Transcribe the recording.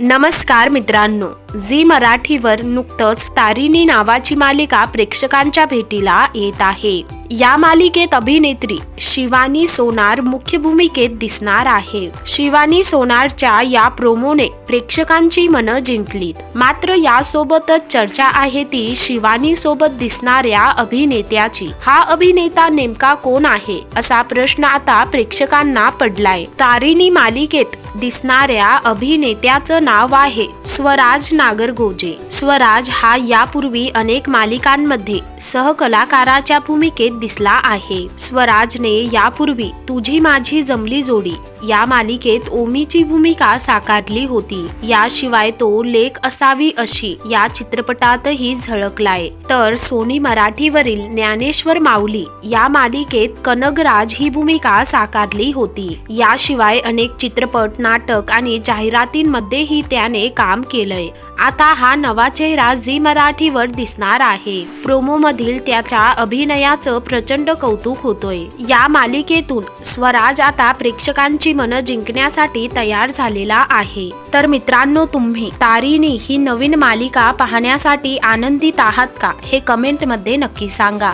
नमस्कार मित्रांनो झी मराठीवर नुकतंच तारिणी नावाची मालिका प्रेक्षकांच्या भेटीला येत आहे. या मालिकेत अभिनेत्री शिवानी सोनार मुख्य भूमिकेत दिसणार आहे. शिवानी सोनारच्या या प्रोमोने प्रेक्षकांची मनं जिंकलीत. मात्र यासोबतच चर्चा आहे ती शिवानी सोबत दिसणाऱ्या अभिनेत्याची. हा अभिनेता नेमका कोण आहे असा प्रश्न आता प्रेक्षकांना पडलाय. तारिणी मालिकेत दिसणाऱ्या अभिनेत्याचं नाव आहे स्वराज नागरगोजे. स्वराज हा यापूर्वी अनेक मालिकांमध्ये सहकलाकाराच्या भूमिकेत दिसला आहे. स्वराजने यापूर्वी तुझी माझी जमली जोडी या मालिकेत ओमीची भूमिका साकारली होती. याशिवाय तो लेख असावी अशी या चित्रपटातही झळकलाय. तर सोनी मराठीवरील ज्ञानेश्वर माऊली या मालिकेत कनगराज ही भूमिका साकारली होती. याशिवाय अनेक चित्रपट नाटक आणि जाहिरातींमध्येही त्याने काम केलंय. आता हा नवा चेहरा झी मराठीवर दिसणार आहे. प्रोमो मधील त्याच्या अभिनयाचं प्रचंड कौतुक होतोय. या मालिकेतून स्वराज आता प्रेक्षकांची मनं जिंकण्यासाठी तयार झालेला आहे. तर मित्रांनो तुम्ही तारिणी ही नवीन मालिका पाहण्यासाठी आनंदित आहात का? हे कमेंटमध्ये नक्की सांगा.